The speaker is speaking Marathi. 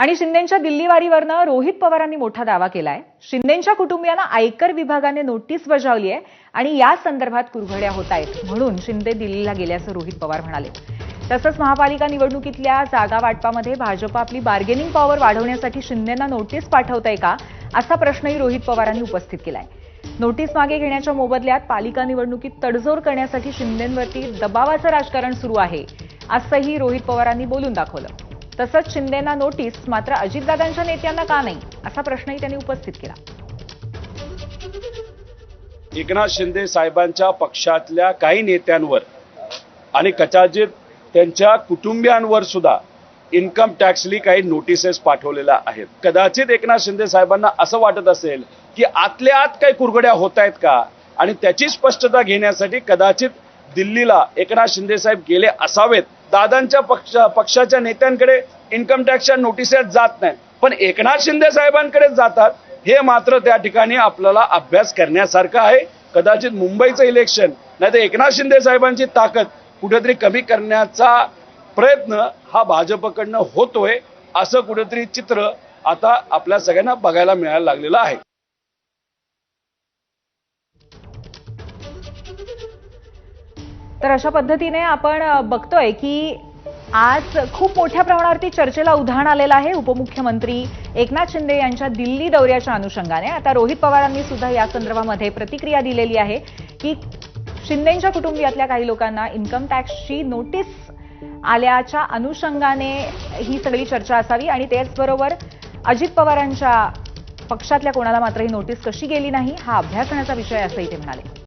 आणि शिंदेच्या दिल्लीवारीवरनं रोहित पवारांनी मोठा दावा केलाय. शिंदेच्या कुटुंबियांना आयकर विभागाने नोटीस बजावली आहे आणि या संदर्भात कुरघड्या होत आहेत. म्हणून शिंदे दिल्लीला गेल्याचं रोहित पवार म्हणाले. तसंच महापालिका निवडणुकीतल्या जागा वाटपामध्ये भाजप आपली बार्गेनिंग पॉवर वाढवण्यासाठी शिंदेना नोटीस पाठवतंय का असा प्रश्नही रोहित पवारांनी उपस्थित केलाय. नोटीस मागे घेण्याच्या मोबदल्यात पालिका निवडणुकीत तडजोड करण्यासाठी शिंदेवरती दबावाचं राजकारण सुरू आहे असंही रोहित पवारांनी बोलून दाखवलं. तसंच शिंदेना नोटीस मात्र अजितदादांच्या नेत्यांना का नाही? असा प्रश्नही त्यांनी उपस्थित केला. एकनाथ शिंदे साहेबांच्या पक्षातल्या काही नेत्यांवर आणि कदाचित त्यांच्या कुटुंबियांवर सुद्धा इन्कम टॅक्सली काही नोटिसेस पाठवलेल्या आहेत. कदाचित एकनाथ शिंदे साहेबांना असं वाटत असेल की आतल्या आत काही कुरघड्या होत आहेत का? आणि त्याची स्पष्टता घेण्यासाठी कदाचित दिल्लीला एकनाथ शिंदे साहेब गेले असावेत. दादांच्या पक्ष पक्षाच्या नेत्यांकडे इन्कम टॅक्सच्या नोटिसेस जात नाही. पण एकनाथ शिंदे साहेबांकडे जातात हे मात्र त्या ठिकाणी आपल्याला अभ्यास करण्यासारखं आहे. कदाचित मुंबईचं इलेक्शन नाही तर एकनाथ शिंदे साहेबांची ताकद कुठेतरी कमी करण्याचा प्रयत्न हा भाजपकडनं होतोय असं कुठेतरी चित्र आता आपल्या सगळ्यांना बघायला मिळायला लागलेलं आहे. तर अशा पद्धतीने आपण बघतोय की आज खूप मोठ्या प्रमाणावरती चर्चेला उधाण आलेलं आहे उपमुख्यमंत्री एकनाथ शिंदे यांच्या दिल्ली दौऱ्याच्या अनुषंगाने. आता रोहित पवारांनी सुद्धा या संदर्भामध्ये प्रतिक्रिया दिलेली आहे की शिंदेच्या कुटुंबियातल्या काही लोकांना इन्कम टॅक्सची नोटीस आल्याच्या अनुषंगाने ही सगळी चर्चा असावी आणि त्याचबरोबर अजित पवारांच्या पक्षातल्या कोणाला मात्र ही नोटीस कशी गेली नाही हा अभ्यासण्याचा विषय असंही ते म्हणाले.